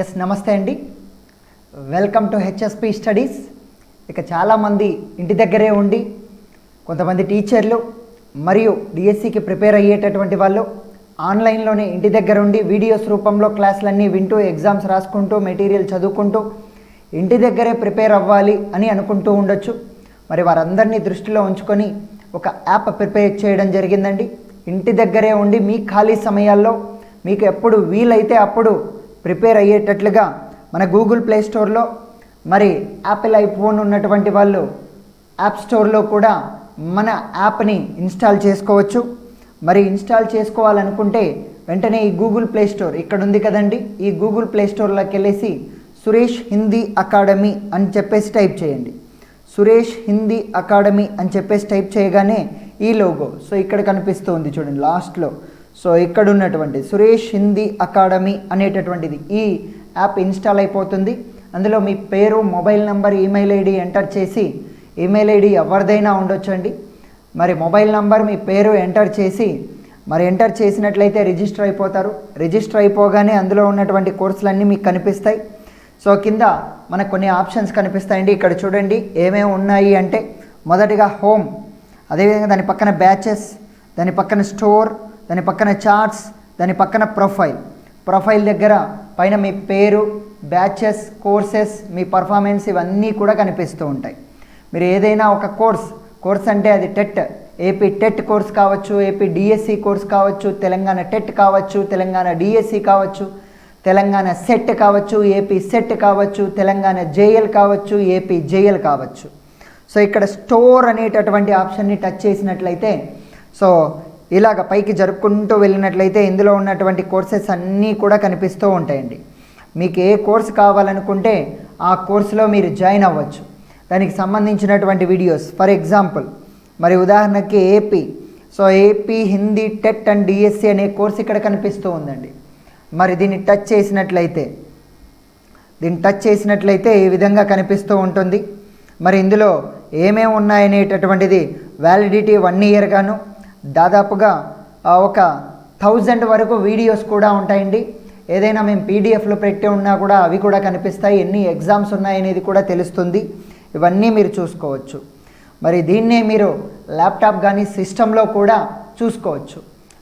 Yes నమస్తే అండి. Welcome to HSP studies ఇక చాలామంది ఇంటి దగ్గరే ఉండి కొంతమంది టీచర్లు మరియు డిఎస్సికి ప్రిపేర్ అయ్యేటటువంటి వాళ్ళు ఆన్లైన్లోనే ఇంటి దగ్గర ఉండి వీడియోస్ రూపంలో క్లాసులన్నీ వింటూ ఎగ్జామ్స్ రాసుకుంటూ మెటీరియల్ చదువుకుంటూ ఇంటి దగ్గరే ప్రిపేర్ అవ్వాలి అని అనుకుంటూ ఉండొచ్చు. మరి వారందరినీ దృష్టిలో ఉంచుకొని ఒక యాప్ ప్రిపేర్ చేయడం జరిగిందండి. ఇంటి దగ్గరే ఉండి మీ ఖాళీ సమయాల్లో మీకు ఎప్పుడు వీలైతే అప్పుడు ప్రిపేర్ అయ్యేటట్లుగా మన గూగుల్ ప్లే స్టోర్లో మరి యాపిల్ ఐఫోన్ ఉన్నటువంటి వాళ్ళు యాప్ స్టోర్లో కూడా మన యాప్ని ఇన్స్టాల్ చేసుకోవచ్చు. మరి ఇన్స్టాల్ చేసుకోవాలనుకుంటే వెంటనే ఈ గూగుల్ ప్లే స్టోర్ ఇక్కడ ఉంది కదండి. ఈ గూగుల్ ప్లే స్టోర్లోకి వెళ్ళేసి సురేష్ హిందీ అకాడమీ అని చెప్పేసి టైప్ చేయండి. సురేష్ హిందీ అకాడమీ అని చెప్పేసి టైప్ చేయగానే ఈ లోగో. సో ఇక్కడ కనిపిస్తుంది చూడండి లాస్ట్లో. సో ఇక్కడ ఉన్నటువంటి సురేష్ హిందీ అకాడమీ అనేటటువంటిది ఈ యాప్ ఇన్స్టాల్ అయిపోతుంది. అందులో మీ పేరు mobile number email ID enter చేసి ఈమెయిల్ ఐడి ఎవరిదైనా ఉండొచ్చండి. మరి మొబైల్ నంబర్ మీ పేరు ఎంటర్ చేసి మరి ఎంటర్ చేసినట్లయితే రిజిస్టర్ అయిపోతారు. రిజిస్టర్ అయిపోగానే అందులో ఉన్నటువంటి కోర్సులన్నీ మీకు కనిపిస్తాయి. సో కింద మనకు కొన్ని ఆప్షన్స్ కనిపిస్తాయండి. ఇక్కడ చూడండి ఏమేమి ఉన్నాయి అంటే మొదటిగా హోమ్ అదేవిధంగా దాని పక్కన బ్యాచెస్ దాని పక్కన స్టోర్ దాని పక్కన చార్ట్స్ దాని పక్కన ప్రొఫైల్ ప్రొఫైల్ దగ్గర పైన మీ పేరు బ్యాచెస్ కోర్సెస్ మీ పర్ఫార్మెన్స్ ఇవన్నీ కూడా కనిపిస్తూ ఉంటాయి. మీరు ఏదైనా ఒక కోర్స్ కోర్స్ అంటే అది టెట్ ఏపీ టెట్ కోర్స్ కావచ్చు ఏపీ డిఎస్సి కోర్స్ కావచ్చు తెలంగాణ టెట్ కావచ్చు తెలంగాణ డిఎస్సి కావచ్చు తెలంగాణ సెట్ కావచ్చు ఏపీ సెట్ కావచ్చు తెలంగాణ జేఎల్ కావచ్చు ఏపీ జేఎల్ కావచ్చు. సో ఇక్కడ స్టోర్ అనేటటువంటి ఆప్షన్ని టచ్ చేసినట్లయితే సో ఇలాగ పైకి జరుపుకుంటూ వెళ్ళినట్లయితే ఇందులో ఉన్నటువంటి కోర్సెస్ అన్నీ కూడా కనిపిస్తూ ఉంటాయండి. మీకు ఏ కోర్స్ కావాలనుకుంటే ఆ కోర్సులో మీరు జాయిన్ అవ్వచ్చు. దానికి సంబంధించినటువంటి వీడియోస్ ఫర్ ఎగ్జాంపుల్ మరి ఉదాహరణకి AP. So AP Hindi TET and DSC అనే కోర్స్ ఇక్కడ కనిపిస్తూ ఉందండి. మరి దీన్ని టచ్ చేసినట్లయితే దీన్ని టచ్ చేసినట్లయితే ఈ విధంగా కనిపిస్తూ ఉంటుంది. మరి ఇందులో ఏమేమి ఉన్నాయనేటటువంటిది వ్యాలిడిటీ వన్ ఇయర్ గాను దాదాపుగా ఒక థౌజండ్ వరకు వీడియోస్ కూడా ఉంటాయండి. ఏదైనా మేము పీడిఎఫ్లో పెట్టి ఉన్నా కూడా అవి కూడా కనిపిస్తాయి. ఎన్ని ఎగ్జామ్స్ ఉన్నాయనేది కూడా తెలుస్తుంది. ఇవన్నీ మీరు చూసుకోవచ్చు. మరి దీన్నే మీరు ల్యాప్టాప్ కానీ సిస్టంలో కూడా చూసుకోవచ్చు.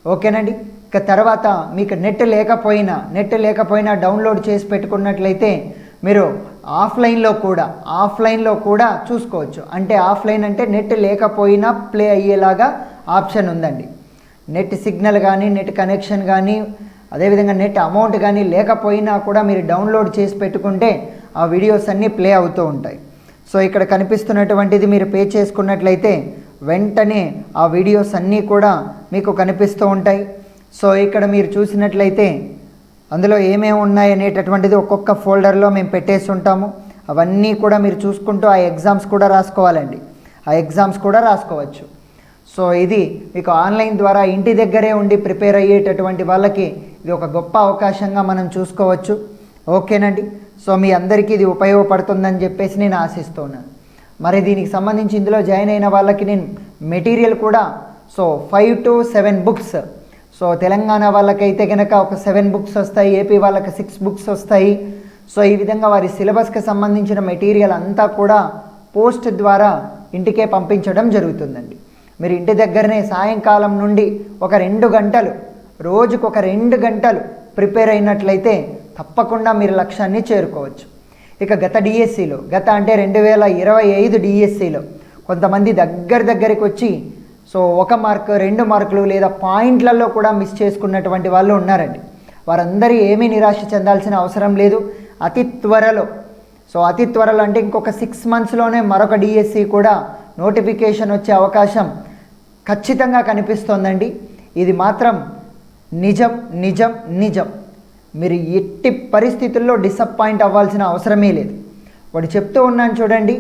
ఓకేనండి? ఇక తర్వాత మీకు నెట్ లేకపోయినా నెట్ లేకపోయినా డౌన్లోడ్ చేసి పెట్టుకున్నట్లయితే మీరు ఆఫ్లైన్లో కూడా ఆఫ్లైన్లో కూడా చూసుకోవచ్చు. అంటే ఆఫ్లైన్ అంటే నెట్ లేకపోయినా ప్లే అయ్యేలాగా ఆప్షన్ ఉందండి. నెట్ సిగ్నల్ కానీ నెట్ కనెక్షన్ కానీ అదేవిధంగా నెట్ అమౌంట్ కానీ లేకపోయినా కూడా మీరు డౌన్లోడ్ చేసి పెట్టుకుంటే ఆ వీడియోస్ అన్నీ ప్లే అవుతూ ఉంటాయి. సో ఇక్కడ కనిపిస్తున్నటువంటిది మీరు పే చేసుకున్నట్లయితే వెంటనే ఆ వీడియోస్ అన్నీ కూడా మీకు కనిపిస్తూ ఉంటాయి. సో ఇక్కడ మీరు చూసినట్లయితే అందులో ఏమేమి ఉన్నాయి అనేటటువంటిది ఒక్కొక్క ఫోల్డర్లో మేము పెట్టేసి ఉంటాము. అవన్నీ కూడా మీరు చూసుకుంటూ ఆ ఎగ్జామ్స్ కూడా రాసుకోవాలండి. ఆ ఎగ్జామ్స్ కూడా రాసుకోవచ్చు. సో ఇది మీకు ఆన్లైన్ ద్వారా ఇంటి దగ్గరే ఉండి ప్రిపేర్ అయ్యేటటువంటి వాళ్ళకి ఇది ఒక గొప్ప అవకాశంగా మనం చూసుకోవచ్చు. ఓకేనండి? సో మీ అందరికీ ఇది ఉపయోగపడుతుందని చెప్పేసి నేను ఆశిస్తున్నాను. మరి దీనికి సంబంధించి ఇందులో జాయిన్ అయిన వాళ్ళకి నేను మెటీరియల్ కూడా so five to seven books. So Telangana వాళ్ళకైతే కనుక ఒక సెవెన్ బుక్స్ వస్తాయి ఏపీ వాళ్ళకి సిక్స్ బుక్స్ వస్తాయి. సో ఈ విధంగా వారి సిలబస్కి సంబంధించిన మెటీరియల్ అంతా కూడా పోస్ట్ ద్వారా ఇంటికే పంపించడం జరుగుతుందండి. మీరు ఇంటి దగ్గరనే సాయంకాలం నుండి ఒక రెండు గంటలు రోజుకు ఒక రెండు గంటలు ప్రిపేర్ అయినట్లయితే తప్పకుండా మీరు లక్ష్యాన్ని చేరుకోవచ్చు. ఇక గత డిఎస్సిలో గత అంటే రెండు వేల ఇరవై ఐదు డిఎస్సిలో కొంతమంది దగ్గర దగ్గరికి వచ్చి సో ఒక మార్క్ రెండు మార్కులు లేదా పాయింట్లలో కూడా మిస్ చేసుకున్నటువంటి వాళ్ళు ఉన్నారండి. వారందరూ ఏమీ నిరాశ చెందాల్సిన అవసరం లేదు. అతి త్వరలో సో అతి త్వరలో అంటే ఇంకొక సిక్స్ మంత్స్లోనే మరొక డిఎస్సి కూడా నోటిఫికేషన్ వచ్చే అవకాశం ఖచ్చితంగా కనిపిస్తోందండి. ఇది మాత్రం నిజం నిజం నిజం. మీరు ఎట్టి పరిస్థితుల్లో డిసప్పాయింట్ అవ్వాల్సిన అవసరమే లేదు. వాడు చెప్తూ ఉన్నాను చూడండి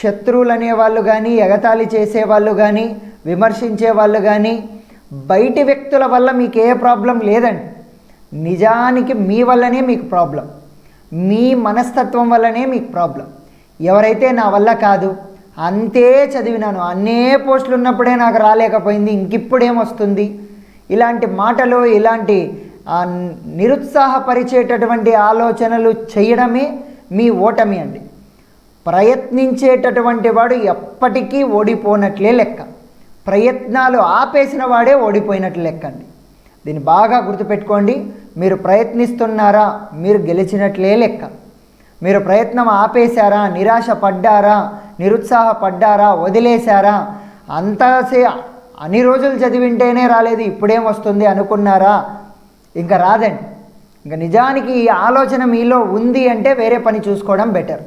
శత్రువులు అనేవాళ్ళు కానీ ఎగతాళి చేసేవాళ్ళు కానీ విమర్శించే వాళ్ళు కానీ బయటి వ్యక్తుల వల్ల మీకు ఏ ప్రాబ్లం లేదండి. నిజానికి మీ వల్లనే మీకు ప్రాబ్లం మీ మనస్తత్వం వల్లనే మీకు ప్రాబ్లం ఎవరైతే నా వల్ల కాదు అంతే చదివినాను. అన్నే పోస్టులు ఉన్నప్పుడే నాకు రాలేకపోయింది. ఇంకిప్పుడేమొస్తుంది ఇలాంటి మాటలు ఇలాంటి నిరుత్సాహపరిచేటటువంటి ఆలోచనలు చేయడమే మీ ఓటమి అండి. ప్రయత్నించేటటువంటి వాడు ఎప్పటికీ ఓడిపోనట్లే లెక్క. ప్రయత్నాలు ఆపేసిన వాడే ఓడిపోయినట్లు లెక్క అండి. దీన్ని బాగా గుర్తుపెట్టుకోండి. మీరు ప్రయత్నిస్తున్నారా? మీరు గెలిచినట్లే లెక్క. మీరు ప్రయత్నం ఆపేశారా? నిరాశ పడ్డారా నిరుత్సాహపడ్డారా? వదిలేశారా? అంతసే అన్ని రోజులు చదివింటేనే రాలేదు ఇప్పుడేం వస్తుంది అనుకున్నారా? ఇంకా రాదండి. ఇంకా నిజానికి ఈ ఆలోచన మీలో ఉంది అంటే వేరే పని చూసుకోవడం బెటర్.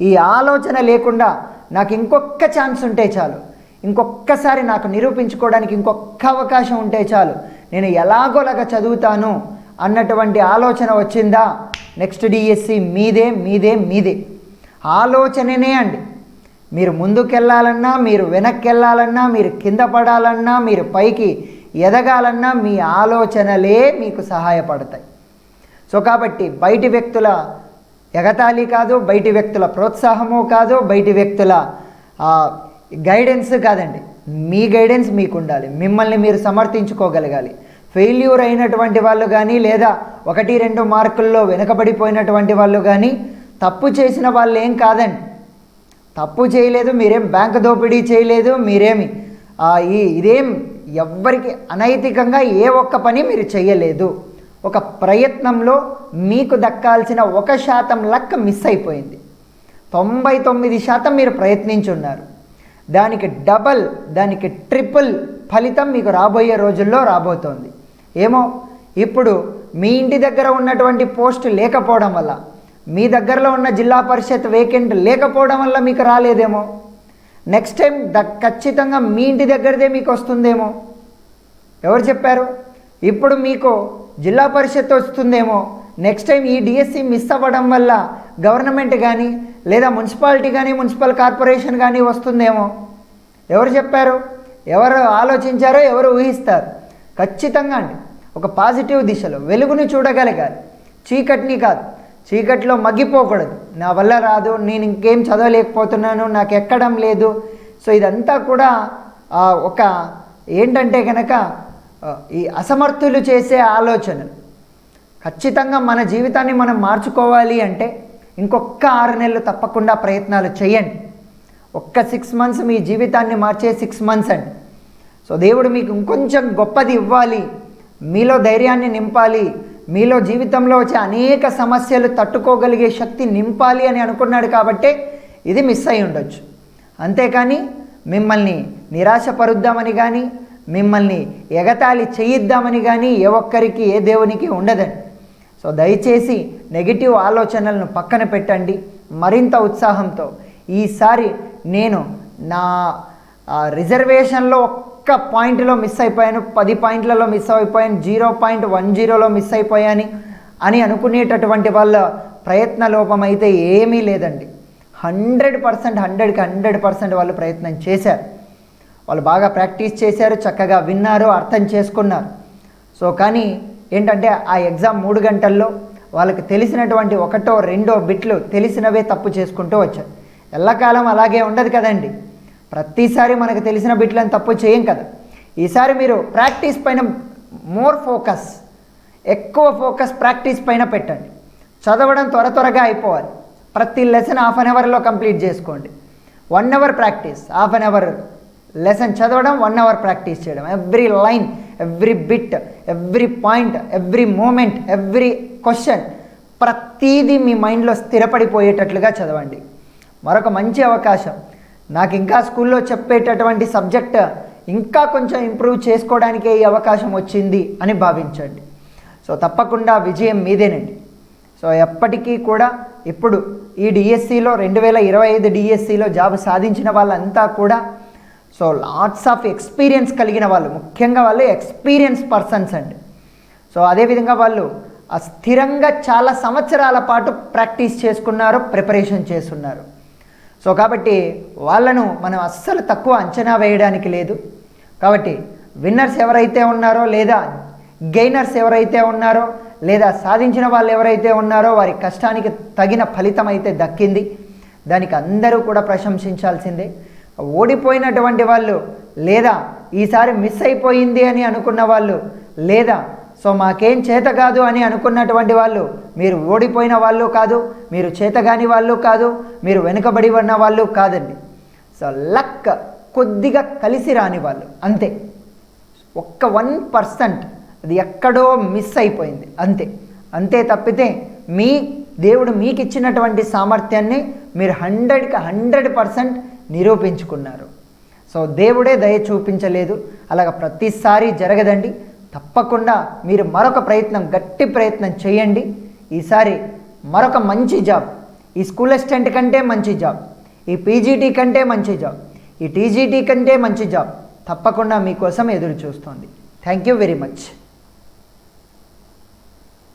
ఈ ఆలోచన లేకుండా నాకు ఇంకొక ఛాన్స్ ఉంటే చాలు. ఇంకొక్కసారి నాకు నిరూపించుకోవడానికి ఇంకొక అవకాశం ఉంటే చాలు. నేను ఎలాగోలాగా చదువుతాను అన్నటువంటి ఆలోచన వచ్చిందా? నెక్స్ట్ డిఎస్సి మీదే మీదే మీదే. ఆలోచననే అండి. మీరు ముందుకెళ్ళాలన్నా మీరు వెనక్కి వెళ్ళాలన్నా మీరు కింద పడాలన్నా మీరు పైకి ఎదగాలన్నా మీ ఆలోచనలే మీకు సహాయపడతాయి. సో కాబట్టి బయటి వ్యక్తుల ఎగతాళి కాదు బయటి వ్యక్తుల ప్రోత్సాహము కాదు బయటి వ్యక్తుల గైడెన్స్ కాదండి. మీ గైడెన్స్ మీకు ఉండాలి మిమ్మల్ని మీరు సమర్థించుకోగలగాలి. ఫెయిల్యూర్ అయినటువంటి వాళ్ళు కానీ లేదా ఒకటి రెండు మార్కుల్లో వెనుకబడిపోయినటువంటి వాళ్ళు కానీ తప్పు చేసిన వాళ్ళు ఏం కాదండి. తప్పు చేయలేదు మీరేం బ్యాంక్ దోపిడీ చేయలేదు మీరేమి ఈ ఇదేం ఎవ్వరికి అనైతికంగా ఏ ఒక్క పని మీరు చేయలేదు ఒక ప్రయత్నంలో మీకు దక్కాల్సిన ఒక శాతం లక్క మిస్ అయిపోయింది. తొంభై తొమ్మిది శాతం మీరు ప్రయత్నించున్నారు. దానికి డబల్ దానికి ట్రిపుల్ ఫలితం మీకు రాబోయే రోజుల్లో రాబోతోంది. ఏమో ఇప్పుడు మీ ఇంటి దగ్గర ఉన్నటువంటి పోస్టు లేకపోవడం వల్ల మీ దగ్గరలో ఉన్న జిల్లా పరిషత్ వేకెంట్ లేకపోవడం వల్ల మీకు రాలేదేమో. నెక్స్ట్ టైం ద ఖచ్చితంగా మీ ఇంటి దగ్గరదే మీకు వస్తుందేమో. ఎవరు చెప్పారు? ఇప్పుడు మీకు జిల్లా పరిషత్ వస్తుందేమో. నెక్స్ట్ టైం ఈ డిఎస్సి మిస్ అవ్వడం వల్ల గవర్నమెంట్ కానీ లేదా మున్సిపాలిటీ కానీ మున్సిపల్ కార్పొరేషన్ కానీ వస్తుందేమో. ఎవరు చెప్పారు? ఎవరు ఆలోచించారో ఎవరు ఊహిస్తారు. ఖచ్చితంగా అండి. ఒక పాజిటివ్ దిశలో వెలుగుని చూడగలగాలి. చీకటిని కాదు. చీకట్లో మగ్గిపోకూడదు. నా వల్ల రాదు నేను ఇంకేం చదవలేకపోతున్నాను నాకు ఎక్కడం లేదు. సో ఇదంతా కూడా ఒక ఏంటంటే కనుక ఈ అసమర్థులు చేసే ఆలోచనలు. ఖచ్చితంగా మన జీవితాన్ని మనం మార్చుకోవాలి అంటే ఇంకొక ఆరు నెలలు తప్పకుండా ప్రయత్నాలు చేయండి. ఒక్క సిక్స్ మంత్స్ మీ జీవితాన్ని మార్చే సిక్స్ మంత్స్ అండి. సో దేవుడు మీకు ఇంకొంచెం గొప్పది ఇవ్వాలి. మీలో ధైర్యాన్ని నింపాలి. మీలో జీవితంలో వచ్చే అనేక సమస్యలు తట్టుకోగలిగే శక్తి నింపాలి అని అనుకున్నాడు కాబట్టే ఇది మిస్ అయి ఉండొచ్చు. అంతేకాని మిమ్మల్ని నిరాశపరుద్దామని కానీ మిమ్మల్ని ఎగతాళి చేయిద్దామని కానీ ఏ ఒక్కరికి ఏ దేవునికి ఉండదండి. సో దయచేసి నెగిటివ్ ఆలోచనలను పక్కన పెట్టండి మరింత ఉత్సాహంతో. ఈసారి నేను నా రిజర్వేషన్లో ఒక్క పాయింట్లో మిస్ అయిపోయాను పది పాయింట్లలో మిస్ అయిపోయాను జీరో పాయింట్ వన్ జీరోలో మిస్ అయిపోయాను అని అనుకునేటటువంటి వాళ్ళ ప్రయత్న లోపం అయితే ఏమీ లేదండి. హండ్రెడ్ పర్సెంట్ హండ్రెడ్కి హండ్రెడ్ పర్సెంట్ వాళ్ళు ప్రయత్నం చేశారు. వాళ్ళు బాగా ప్రాక్టీస్ చేశారు చక్కగా విన్నారు అర్థం చేసుకున్నారు. సో కానీ ఏంటంటే ఆ ఎగ్జామ్ మూడు గంటల్లో వాళ్ళకి తెలిసినటువంటి ఒకటో రెండో బిట్లు తెలిసినవే తప్పు చేసుకుంటూ వచ్చారు. ఎల్లకాలం అలాగే ఉండదు కదండి. ప్రతిసారి మనకు తెలిసిన బిట్లను తప్పు చేయం కదా. ఈసారి మీరు ప్రాక్టీస్ పైన మోర్ ఫోకస్ ఎక్కువ ఫోకస్ ప్రాక్టీస్ పైన పెట్టండి. చదవడం త్వర త్వరగా అయిపోవాలి. ప్రతి లెసన్ హాఫ్ అన్ అవర్లో కంప్లీట్ చేసుకోండి. One hour practice half an hour lesson చదవడం వన్ అవర్ ప్రాక్టీస్ చేయడం. Every line every bit every point every moment every question ప్రతీదీ మీ మైండ్లో స్థిరపడిపోయేటట్లుగా చదవండి. మరొక మంచి అవకాశం నాకు ఇంకా స్కూల్లో చెప్పేటటువంటి సబ్జెక్ట్ ఇంకా కొంచెం ఇంప్రూవ్ చేసుకోవడానికే ఈ అవకాశం వచ్చింది అని భావించండి. సో తప్పకుండా విజయం మీదేనండి. సో ఎప్పటికీ కూడా ఇప్పుడు ఈ డిఎస్సిలో రెండు వేల ఇరవై ఐదు డిఎస్సిలో జాబ్ సాధించిన వాళ్ళంతా కూడా సో లాట్స్ ఆఫ్ ఎక్స్పీరియన్స్ కలిగిన వాళ్ళు ముఖ్యంగా వాళ్ళు ఎక్స్పీరియన్స్ పర్సన్స్ అండి. సో అదేవిధంగా వాళ్ళు స్థిరంగా చాలా సంవత్సరాల పాటు ప్రాక్టీస్ చేసుకున్నారు ప్రిపరేషన్ చేస్తున్నారు. సో కాబట్టి వాళ్ళను మనం అస్సలు తక్కువ అంచనా వేయడానికి లేదు. కాబట్టి విన్నర్స్ ఎవరైతే ఉన్నారో లేదా గెయినర్స్ ఎవరైతే ఉన్నారో లేదా సాధించిన వాళ్ళు ఎవరైతే ఉన్నారో వారి కష్టానికి తగిన ఫలితం అయితే దక్కింది. దానికి అందరూ కూడా ప్రశంసించాల్సిందే. ఓడిపోయినటువంటి వాళ్ళు లేదా ఈసారి మిస్ అయిపోయింది అని అనుకున్న వాళ్ళు లేదా సో మాకేం చేత కాదు అని అనుకున్నటువంటి వాళ్ళు మీరు ఓడిపోయిన వాళ్ళు కాదు మీరు చేతగాని వాళ్ళు కాదు మీరు వెనుకబడి ఉన్న వాళ్ళు కాదండి. సో లక్ కొద్దిగా కలిసి రాని వాళ్ళు అంతే. ఒక్క వన్ పర్సెంట్ అది ఎక్కడో మిస్ అయిపోయింది అంతే. అంతే తప్పితే మీ దేవుడు మీకు ఇచ్చినటువంటి సామర్థ్యాన్ని మీరు హండ్రెడ్కి హండ్రెడ్ పర్సెంట్ నిరూపించుకున్నారు. సో దేవుడే దయ చూపించలేదు. అలాగ ప్రతిసారి జరగదండి. తప్పకుండా మీరు మరొక ప్రయత్నం గట్టి ప్రయత్నం చేయండి. ఈసారి మరొక మంచి జాబ్. ఈ స్కూల్ అసిస్టెంట్ కంటే మంచి జాబ్. ఈ పీజీటీ కంటే మంచి జాబ్. ఈ టీజీటీ కంటే మంచి జాబ్. తప్పకుండా మీకోసం ఎదురు చూస్తోంది థ్యాంక్ యూ వెరీ మచ్.